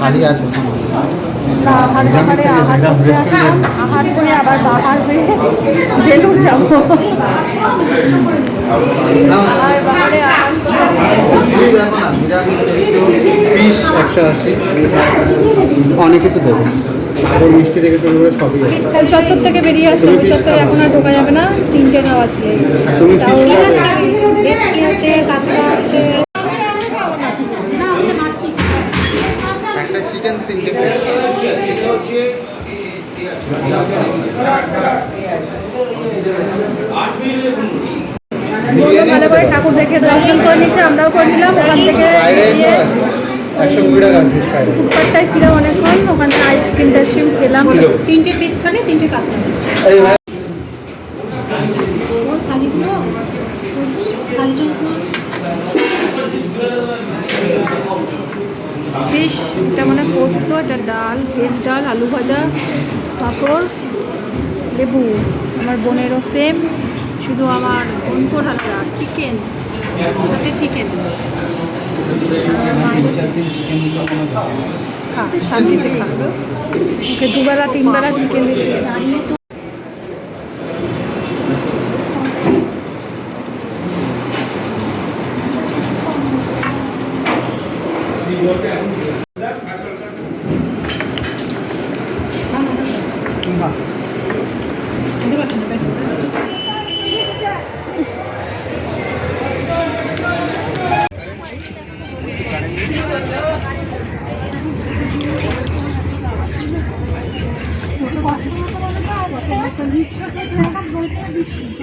খালি আছে আহার করে আবার বাহার হয়ে বেলুর যাব। বাহারে ফিশ একশো আশি। অনেক কিছু দেবে। মিষ্টি থেকে শুরু করে সবই চত্বর থেকে বেরিয়ে তুমি চত্বরে এখন আর ঢোকা যাবে না। তিনটে নেওয়া আছে। তুমি কাঁকড়া আছে। চিকেন তিনটে বলল ভালো করে ঠাকুর দেখে দর্শন করে নিচ্ছে আমরাও করে নিলাম ওখান থেকে একশো কুড়ি টাকা ছিলাম অনেকক্ষণ ওখানে আইসক্রিম টাইসক্রিম খেলাম। কিলো? তিনটে পিস খালি তিনটে ওই থালিগুলো ফিশ এটা মানে পোস্ত এটা ডাল ভেজ ডাল আলু ভাজা পাঁপড় লেবু। আমার বোনেরও সেম শুধু আমার বোনপোর আলাদা চিকেন সাথে চিকেন খা শান্তিতে খা ওকে দুবেলা তিনবেলা চিকেন দিতে দাঁড়িয়ে তো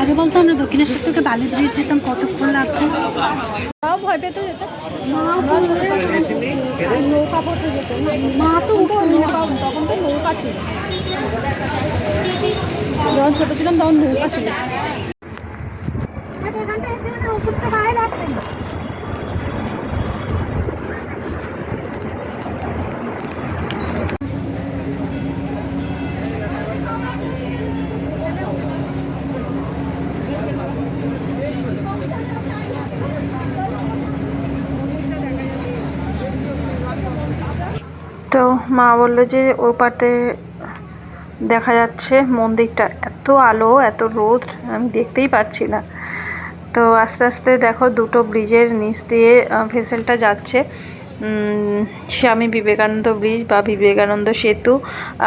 আগে বলতো আমরা দক্ষিণেশ্বর থেকে বালি ব্রিজ যেতাম কতক্ষণ লাগতো ভয় পেতে নৌকা পড়তে যেত। মা তো উঠতো নৌকা তখন তো নৌকা ছিল। যখন ছোট ছিলাম তখন নৌকা ছিল। তো মা বলল যে ওই পাতে দেখা যাচ্ছে মন্দিরটা। এত আলো, এত রোদ, আমি দেখতেই পাচ্ছি না। তো আস্তে আস্তে দেখো দুটো ব্রিজের নিচ দিয়ে ভেসেলটা যাচ্ছে। স্বামী বিবেকানন্দ ব্রিজ বা বিবেকানন্দ সেতু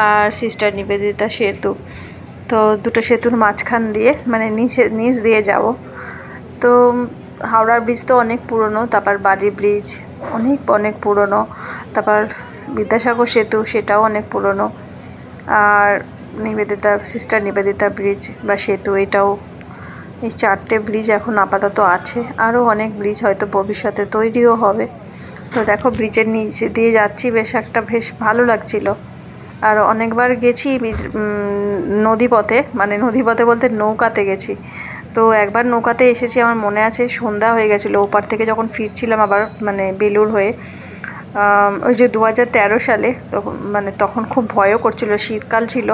আর সিস্টার নিবেদিতা সেতু। তো দুটো সেতুর মাঝখান দিয়ে মানে নিচে, নিচ দিয়ে যাব। তো হাওড়ার ব্রিজ তো অনেক পুরনো, তারপর বালি ব্রিজ, অনেক অনেক পুরনো। তারপর বিদ্যাসাগর সেতু, সেটাও অনেক পুরনো। আর নিবেদিতা সিস্টার নিবেদিতা ব্রিজ বা সেতু, এটাও এই চারটে ব্রিজ এখন আপাতত আছে। আরও অনেক ব্রিজ হয়তো ভবিষ্যতে তৈরিও হবে। তো দেখো ব্রিজের নিচে দিয়ে যাচ্ছি, বেশ একটা বেশ ভালো লাগছিল। আর অনেকবার গেছি নদীপথে মানে নদীপথে বলতে নৌকাতে গেছি। তো একবার নৌকাতে এসেছি, আমার মনে আছে সন্ধ্যা হয়ে গেছিল। ওপার থেকে যখন ফিরছিলাম আবার মানে বেলুর হয়ে ওই যে দু হাজার তেরো সালে তখন মানে তখন খুব ভয়ও করছিল, শীতকাল ছিল।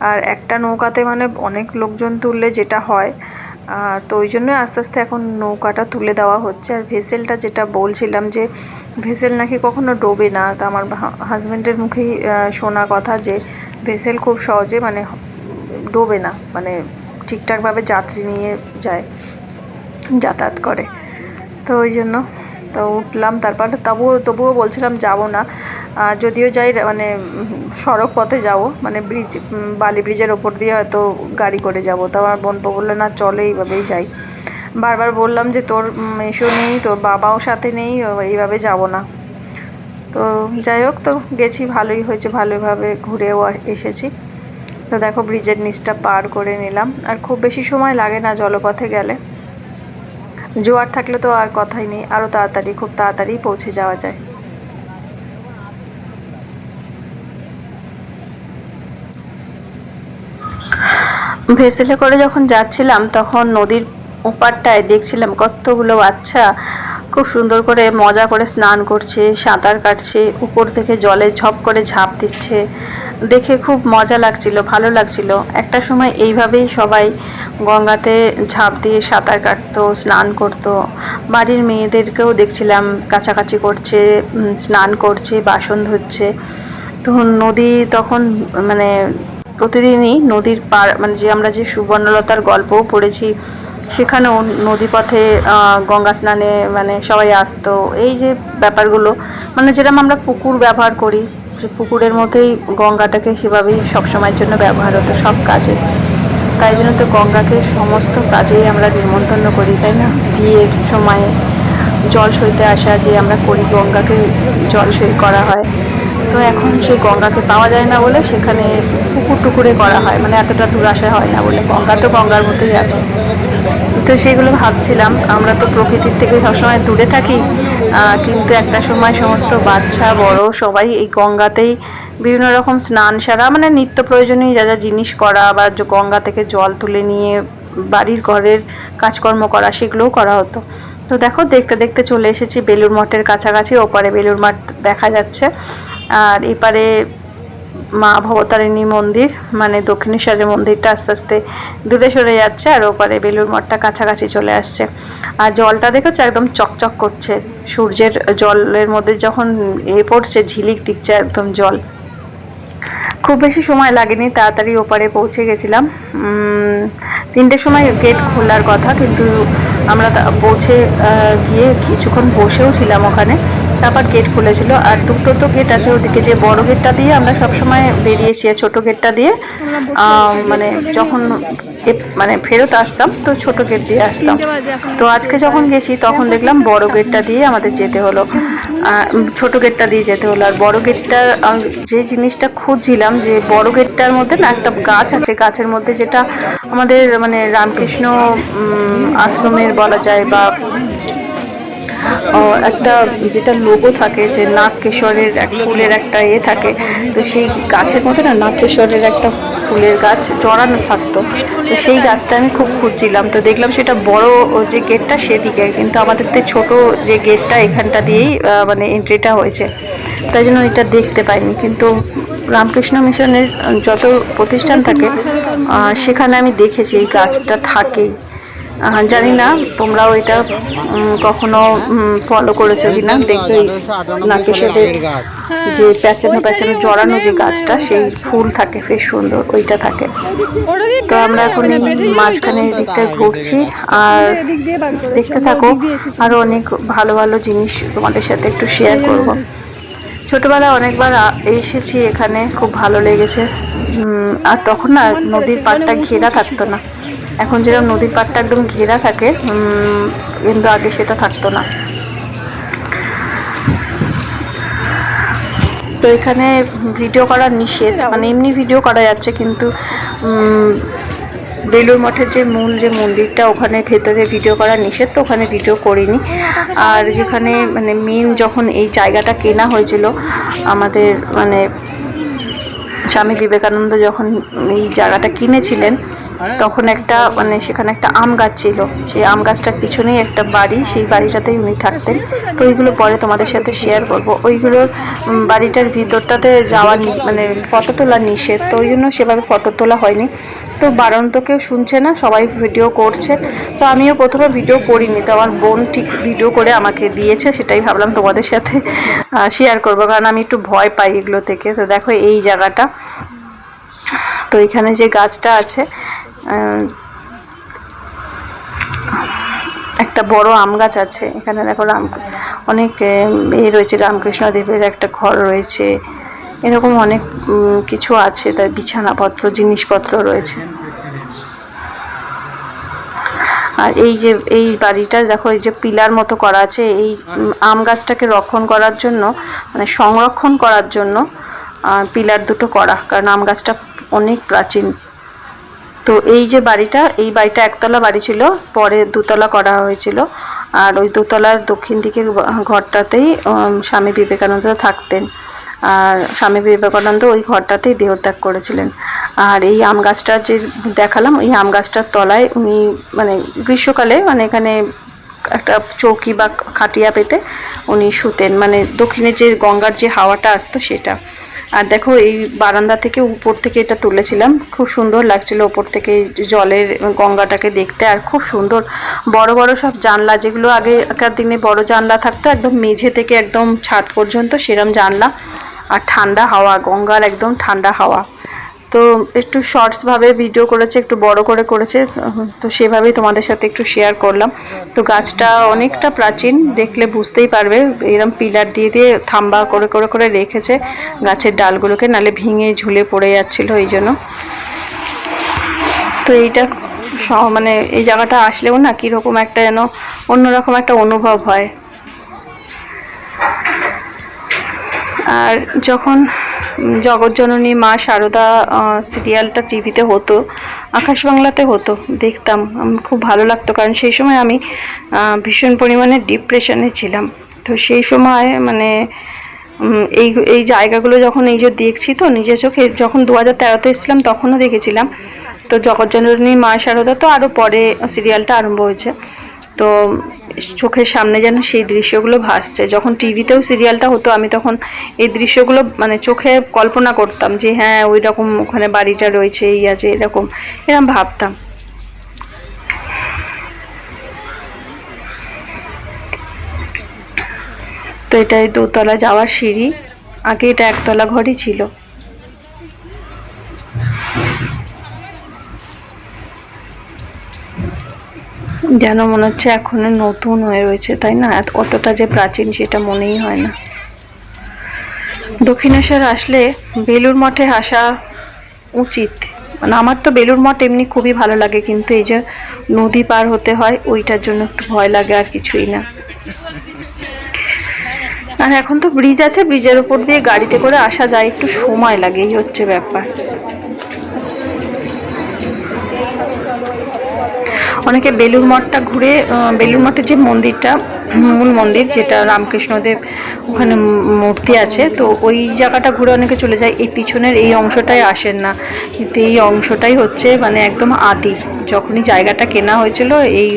আর একটা নৌকাতে মানে অনেক লোকজন তুললে যেটা হয় তো ওই জন্যই আস্তে আস্তে এখন নৌকাটা তুলে দেওয়া হচ্ছে। আর ভেসেলটা যেটা বলছিলাম যে, ভেসেল নাকি কখনো ডোবে না। তা আমার হাজব্যান্ডের মুখেই শোনা কথা যে, ভেসেল খুব সহজে মানে ডোবে না মানে ঠিকঠাকভাবে যাত্রী নিয়ে যায়, যাতায়াত করে। তো ওই জন্য তো উঠলাম, তারপর তবুও তবুও বলছিলাম যাব না। যদিও যাই মানে সড়ক পথে যাব মানে ব্রিজ বালি ব্রিজের ওপর দিয়ে হয়তো গাড়ি করে যাব। তো আমার বোনপো বলল, না, চলে এইভাবেই যাই। বারবার বললাম যে, তোর মেশো নেই, তোর বাবাও সাথে নেই এইভাবে যাব না। তো যাই হোক, তো গেছি, ভালোই হয়েছে, ভালোভাবে ঘুরেও এসেছি। তো দেখো ব্রিজের নিচটা পার করে নিলাম। আর খুব বেশি সময় লাগে না জলপথে গেলে। জোয়ার থাকলে তো আর কথাই নেই আরও তাড়াতাড়ি, খুব তাড়াতাড়ি পৌঁছে যাওয়া যায়। ভেসেলে করে যখন যাচ্ছিলাম, তখন নদীর ওপারটায় দেখছিলাম কতগুলো বাচ্চা খুব সুন্দর করে মজা করে স্নান করছে, সাঁতার কাটছে, উপর থেকে জলে ঝপ করে ঝাঁপ দিচ্ছে। দেখে খুব মজা লাগছিল, ভালো লাগছিল। একটা সময় এইভাবেই সবাই গঙ্গাতে ঝাঁপ দিয়ে সাঁতার কাটতো, স্নান করতো। বাড়ির মেয়েদেরকেও দেখছিলাম কাছাকাছি করছে স্নান করছে, বাসন ধুচ্ছে। তখন নদী তখন মানে প্রতিদিনই নদীর পার মানে যে আমরা যে সুবর্ণলতার গল্পও পড়েছি, সেখানেও নদীপথে গঙ্গা স্নানে মানে সবাই আসতো। এই যে ব্যাপারগুলো মানে যেরকম আমরা পুকুর ব্যবহার করি পুকুরের মধ্যেই গঙ্গাটাকে সেভাবেই সবসময়ের জন্য ব্যবহার হতো, সব কাজে। তাই জন্য তো গঙ্গাকে সমস্ত কাজেই আমরা নিমন্ত্রণ করি, তাই না? বিয়ের সময়ে জল সইতে আসা যে আমরা করি, গঙ্গাকে জল সই করা হয়। তো এখন সেই গঙ্গাকে পাওয়া যায় না বলে সেখানে পুকুর টুকুরে করা হয় মানে এতটা দূর আসা হয় না বলে। গঙ্গা তো গঙ্গার মধ্যেই আছে। তো সেগুলো ভাবছিলাম, আমরা তো প্রকৃতির থেকে সবসময় দূরে থাকি কিন্তু একটা সময় সমস্ত বাচ্চা, বড় সবাই এই গঙ্গাতেই বিভিন্ন রকম স্নান সারা মানে নিত্য প্রয়োজনীয় যা যা জিনিস করা বা গঙ্গা থেকে জল তুলে নিয়ে বাড়ির ঘরের কাজকর্ম করা, সেগুলোও করা হতো। তো দেখো, দেখতে দেখতে চলে এসেছি বেলুর মঠের কাছাকাছি, ওপারে বেলুর মঠ দেখা যাচ্ছে। আর এপারে মা ভবতারিণী মন্দির মানে দক্ষিণেশ্বরের মন্দিরটা আস্তে আস্তে দূরে সরে যাচ্ছে আর ওপারে বেলুর মঠটা কাছাকাছি চলে আসছে। আর জলটা দেখেছ? একদম চকচক করছে। সূর্যের জলের মধ্যে যখন এ পড়ছে, ঝিলিক দিচ্ছে একদম জল। খুব বেশি সময় লাগেনি, তাড়াতাড়ি ওপারে পৌঁছে গেছিলাম। তিনটের সময় গেট খোলার কথা, কিন্তু আমরা পৌঁছে গিয়ে কিছুক্ষণ বসেও ছিলাম ওখানে। তারপর গেট খুলেছিল আর দুটো তো গেট আছে ওদিকে যে বড় গেটটা দিয়ে আমরা সবসময় বেরিয়েছি আর ছোট গেটটা দিয়ে। মানে যখন মানে ফেরত আসতাম তো ছোট গেট দিয়ে আসতাম। তো আজকে যখন গেছি তখন দেখলাম বড় গেটটা দিয়ে আমাদের যেতে হলো। ছোট গেটটা দিয়ে যেতে হলো। আর বড় গেটটার আহ, যে জিনিসটা খুঁজছিলাম যে বড় গেটটার মধ্যে না একটা গাছ আছে গাছের মধ্যে যেটা আমাদের মানে রামকৃষ্ণ আশ্রমের বলা যায় বা একটা যেটা লোগো থাকে যে নাগকেশরের এক ফুলের একটা এ থাকে, তো সেই গাছের মধ্যে না নাগকেশ্বরের একটা ফুলের গাছ জড়ানো থাকতো। তো সেই গাছটা আমি খুব খুঁজছিলাম। তো দেখলাম সেটা বড় যে গেটটা সেদিকে, কিন্তু আমাদের তো ছোট যে গেটটা এখানটা দিয়েই মানে এন্ট্রিটা হয়েছে। তাই জন্য এটা দেখতে পাইনি। কিন্তু রামকৃষ্ণ মিশনের যত প্রতিষ্ঠান থাকে সেখানে আমি দেখেছি এই গাছটা থাকেই। জানি না তোমরাও এটা উম, কখনো ফলো করেছ কিনা দেখবে এই নাকেশ্বরের যে প্যাঁচানো প্যাঁচানো জড়ানো যে গাছটা সেই ফুল থাকে বেশ সুন্দর ওইটা থাকে। তো আমরা এখন এই মাঝখানের দিকটায় ঘুরছি আর দেখতে থাকো আরও অনেক ভালো ভালো জিনিস তোমাদের সাথে একটু শেয়ার করব। ছোটবেলায় অনেকবার এসেছি এখানে খুব ভালো লেগেছে। আর তখন না নদীর পাড়টা ঘেরা থাকতো না। এখন যেরকম নদীর পাড়টা একদম ঘেরা থাকে কিন্তু আগে সেটা থাকতো না। তো এখানে ভিডিও করা নিষেধ মানে এমনি ভিডিও করা যাচ্ছে, কিন্তু বেলুর মঠের যে মূল, যে মন্দিরটা, ওখানে ভেতরে ভিডিও করা নিষেধ, তো ওখানে ভিডিও করিনি। আর যেখানে মানে মেন যখন এই জায়গাটা কেনা হয়েছিল, আমাদের মানে স্বামী বিবেকানন্দ যখন এই জায়গাটা কিনেছিলেন তখন একটা মানে সেখানে একটা আম গাছ ছিল। সেই আম গাছটার পিছনেই একটা বাড়ি, সেই বাড়িটাতেই উনি থাকতেন। তো ওইগুলো পরে তোমাদের সাথে শেয়ার করব। ওইগুলোর বাড়িটার ভিতরটাতে যাওয়ার মানে ফটো তোলা নিষেধ। তো ওই জন্য সেভাবে ফটো তোলা হয়নি। তো বারণ তো কেউ শুনছে না, সবাই ভিডিও করছে। তো আমিও প্রথমে ভিডিও করিনি। তো আমার বোন ঠিক ভিডিও করে আমাকে দিয়েছে, সেটাই ভাবলাম তোমাদের সাথে শেয়ার করব। কারণ আমি একটু ভয় পাই এগুলো থেকে। তো দেখো এই জায়গাটা। তো এখানে যে গাছটা আছে একটা বড় আম গাছ আছে। এখানে দেখো রাম, অনেক, এ রয়েছে রামকৃষ্ণ দেবের একটা ঘর রয়েছে। এরকম অনেক কিছু আছে তার বিছানাপত্র, জিনিসপত্র রয়েছে। আর এই যে, এই বাড়িটা দেখো, এই যে পিলার মতো করা আছে, এই আম গাছটাকে রক্ষণ করার জন্য মানে সংরক্ষণ করার জন্য পিলার দুটো করা। কারণ আম গাছটা অনেক প্রাচীন। তো এই যে বাড়িটা, এই বাড়িটা একতলা বাড়ি ছিল, পরে দুতলা করা হয়েছিল। আর ওই দোতলার দক্ষিণ দিকের ঘরটাতেই স্বামী বিবেকানন্দ থাকতেন। আর স্বামী বিবেকানন্দ ওই ঘরটাতেই দেহত্যাগ করেছিলেন। আর এই আম গাছটা যে দেখালাম এই আম গাছটার তলায় উনি মানে গ্রীষ্মকালে মানে এখানে একটা চৌকি বা খাটিয়া পেতে উনি শুতেন। মানে দক্ষিণে যে গঙ্গার যে হাওয়াটা আসতো সেটা। আর দেখো এই বারান্দা থেকে উপর থেকে এটা তুলেছিলাম। খুব সুন্দর লাগছিল উপর থেকে জলের গঙ্গাটাকে দেখতে আর খুব সুন্দর। বড় বড় সব জানলা যেগুলো আগেকার দিনে বড় জানলা থাকতো, একদম মেঝে থেকে একদম ছাদ পর্যন্ত সেরম জানলা। আর ঠান্ডা হাওয়া, গঙ্গার একদম ঠান্ডা হাওয়া। তো একটু শর্টস ভাবে ভিডিও করেছে, একটু বড় করে করেছে, তো সেভাবেই তোমাদের সাথে একটু শেয়ার করলাম। তো গাছটা অনেকটা প্রাচীন, দেখলে বুঝতেই পারবে এরকম পিলার দিয়ে দিয়ে থাম্বা করে করে করে রেখেছে গাছের ডালগুলোকে, নালে ভেঙে ঝুলে পড়ে যাচ্ছিল এই জন্য। তো এইটা মানে এই জায়গাটা আসলেও না কীরকম একটা যেন অন্যরকম একটা অনুভব হয়। আর যখন জগৎজননী মা শারদা সিরিয়ালটা টিভিতে হতো আকাশ বাংলাতে হতো, দেখতাম। খুব ভালো লাগতো। কারণ সেই সময় আমি ভীষণ পরিমাণে ডিপ্রেশনে ছিলাম। তো সেই সময় মানে এই এই জায়গাগুলো যখন এই যে দেখছি তো, নিজের চোখে যখন দু হাজার তেরোতে এসেছিলাম, তখনও দেখেছিলাম। তো জগৎজননী মা শারদা তো আরও পরে সিরিয়ালটা আরম্ভ হয়েছে। তো চোখের সামনে যেন সেই দৃশ্যগুলো ভাসছে। যখন টিভিতেও সিরিয়ালটা হতো, আমি তখন এই দৃশ্যগুলো মানে চোখে কল্পনা করতাম যে হ্যাঁ ওই রকম ওখানে বাড়িটা রয়েছে, এই আছে, এরকম। এরকম ভাবতাম। তো এটাই দোতলা যাওয়ার সিঁড়ি। আগে এটা একতলা ঘরই ছিল। যেন মনে হচ্ছে এখনও নতুন হয়ে রয়েছে, তাই না? অতটা যে প্রাচীন সেটা মনেই হয় না। দক্ষিণেশ্বর আসলে বেলুর মঠে আসা উচিত। মানে আমার তো বেলুর মঠ এমনি খুবই ভালো লাগে, কিন্তু এই যে নদী পার হতে হয়, ওইটার জন্য একটু ভয় লাগে আর কিছুই না। আর এখন তো ব্রিজ আছে ব্রিজের উপর দিয়ে গাড়িতে করে আসা যায়, একটু সময় লাগে, এই হচ্ছে ব্যাপার। অনেকে বেলুর মঠটা ঘুরে বেলুর মঠের যে মন্দিরটা, মূল মন্দির যেটা রামকৃষ্ণদেব ওখানে মূর্তি আছে, তো ওই জায়গাটা ঘুরে অনেকে চলে যায়। এই পিছনের এই অংশটাই আসেন না। কিন্তু এই অংশটাই হচ্ছে মানে একদম আদি। যখনই জায়গাটা কেনা হয়েছিল, এই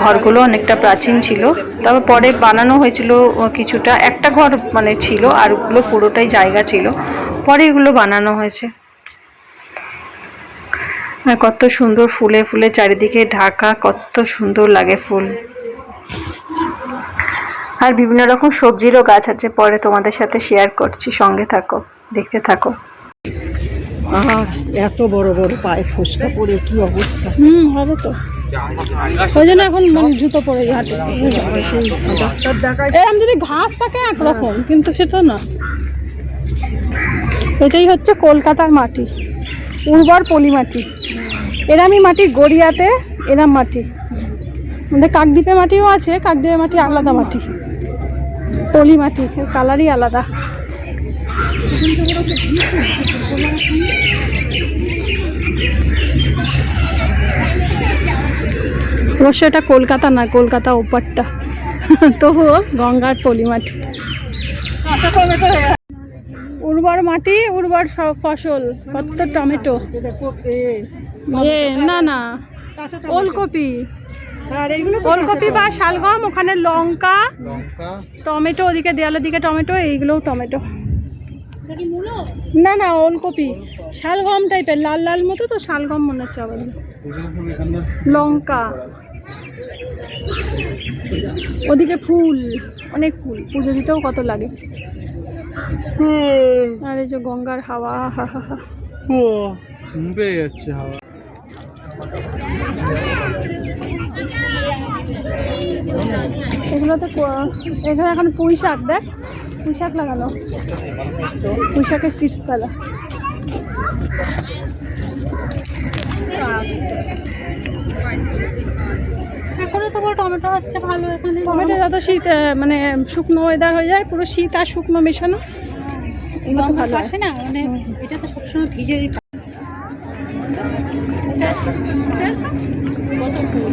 ঘরগুলো অনেকটা প্রাচীন ছিল। তারপর পরে বানানো হয়েছিল কিছুটা, একটা ঘর মানে ছিল, আর ওগুলো পুরোটাই জায়গা ছিল। পরে এগুলো বানানো হয়েছে। আর কত সুন্দর ফুলে ফুলে চারিদিকে ঢাকা কত সুন্দর লাগে ফুল। আর বিভিন্ন রকম সবজিরও গাছ আছে পরে তোমাদের সাথে শেয়ার করছি সঙ্গে থাকো দেখতে থাকো। আর এত বড় বড় পায়ে ফুসকা পরে কি অবস্থা? হুম হবে তো। ওই জন্য এখন মানে জুতো পরে হাঁটে এরকম যদি ঘাস থাকে একরকম কিন্তু সেটা না। এটাই হচ্ছে কলকাতার মাটি। উর্বর পলি মাটি। এরামই মাটি গড়িয়াতে এরাম মাটি। আমাদের কাকদ্বীপে মাটিও আছে, কাকদ্বীপে মাটি আলাদা মাটি। পলি মাটি কালারই আলাদা। অবশ্য এটা কলকাতা না, কলকাতা ওপারটা। তবুও গঙ্গার পলি মাটি। উর্বর মাটি উর্বর সব ফসল কত টমেটো। না না ওলকপি। ওলকপি বা শালগম ওখানে লঙ্কা লঙ্কা। টমেটো ওদিকে দেয়ালের দিকে টমেটো এইগুলোও টমেটো। না না ওলকপি। শালগম টাইপের লাল লাল মতো তো শালগম মনে হচ্ছে আবার। লঙ্কা। ওদিকে ফুল অনেক ফুল পুজো দিতেও কত লাগে। আর এই যে গঙ্গার হাওয়া হা হা হা। পেয়ে যাচ্ছে হাওয়া। এগুলোতে এখানে এখন পুঁই শাক দেখ। পুঁই শাক লাগানো। পুঁই শাকের সিডস ফেলা। টমেটো হচ্ছে ভালো এখানে টমেটো যত শীত মানে শুকনো ওয়েদার হয়ে যায় পুরো শীত আর শুকনো মেশানো। এগুলো তো ভালো। হয়। না মানে এটা তো সবসময় ভিজে কত ফুল?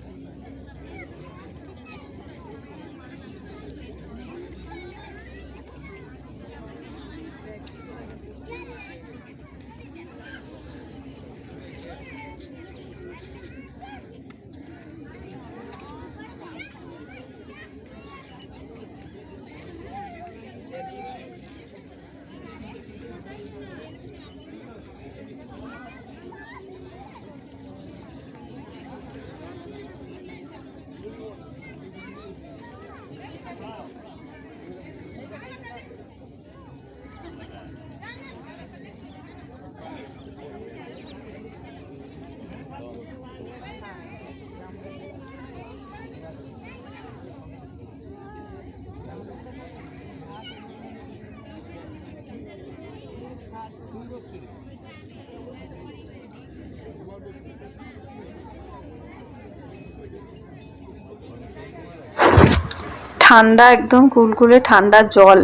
ঠান্ডা, একদম কুলকুলে ঠান্ডা জল।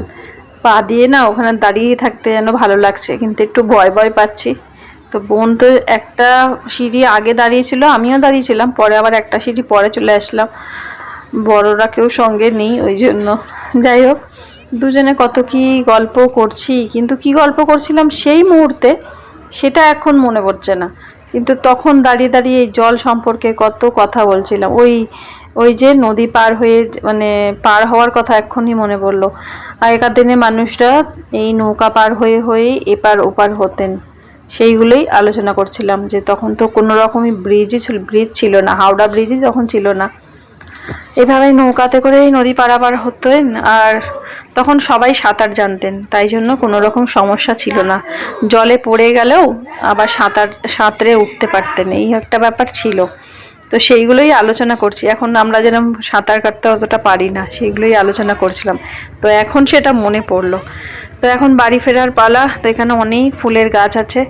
পা দিয়ে না ওখানে দাঁড়িয়ে থাকতে যেন ভালো লাগছে, কিন্তু একটু ভয় ভয় পাচ্ছি। তো বোন তো একটা সিঁড়ি আগে দাঁড়িয়েছিল, আমিও দাঁড়িয়েছিলাম, পরে আবার একটা সিঁড়ি পরে চলে আসলাম। বড়রা কেউ সঙ্গে নেই, ওই জন্য। যাই হোক, দুজনে কত কি গল্প করছি, কিন্তু কি গল্প করছিলাম সেই মুহূর্তে সেটা এখন মনে পড়ছে না। কিন্তু তখন দাঁড়িয়ে দাঁড়িয়ে এই জল সম্পর্কে কত কথা বলছিলাম। ওই ওই যে নদী পার হয়ে মানে পার হওয়ার কথা এক্ষুনি মনে পড়ল। আগেকার দিনে মানুষরা এই নৌকা পার হয়ে হয়ে এপার ওপার হতেন। সেইগুলোই আলোচনা করছিলাম যে তখন তো কোনো রকমই ব্রিজই ছিল ব্রিজ ছিল না, হাওড়া ব্রিজই তখন ছিল না। এভাবে নৌকাতে করেই নদী পারাপার হতেন আর তখন সবাই সাঁতার জানতেন, তাই জন্য কোনো রকম সমস্যা ছিল না। জলে পড়ে গেলেও আবার সাঁতার সাঁতরে উঠতে পারতেন, এই একটা ব্যাপার ছিল। তো সেইগুলোই আলোচনা করছি। এখন আমরা যেরকম সাঁতার কাটতে অতটা পারি না সেইগুলোই আলোচনা করছিলাম। তো এখন সেটা মনে পড়ল। তো এখন বাড়ি ফেরার পালা তো এখানে অনেক ফুলের গাছ আছে।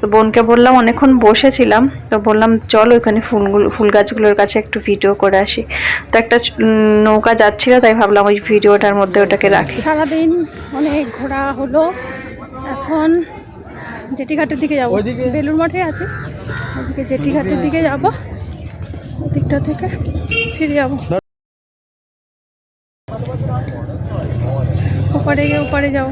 তো বোনকে বললাম অনেকক্ষণ বসেছিলাম তো বললাম চল ওইখানে ফুলগুলো ফুল গাছগুলোর কাছে একটু ভিডিও করে আসি। তো একটা নৌকা যাচ্ছিল তাই ভাবলাম ওই ভিডিওটার মধ্যে ওটাকে রাখি। সারাদিন অনেক ঘোরা হলো। এখন জেটিঘাটের দিকে যাব। ওইদিকে? বেলুর মঠে আছে। ওদিকে জেটিঘাটের দিকে যাব। ওদিকটা থেকে ফিরে যাব। ওপারে গিয়ে ওপারে যাব।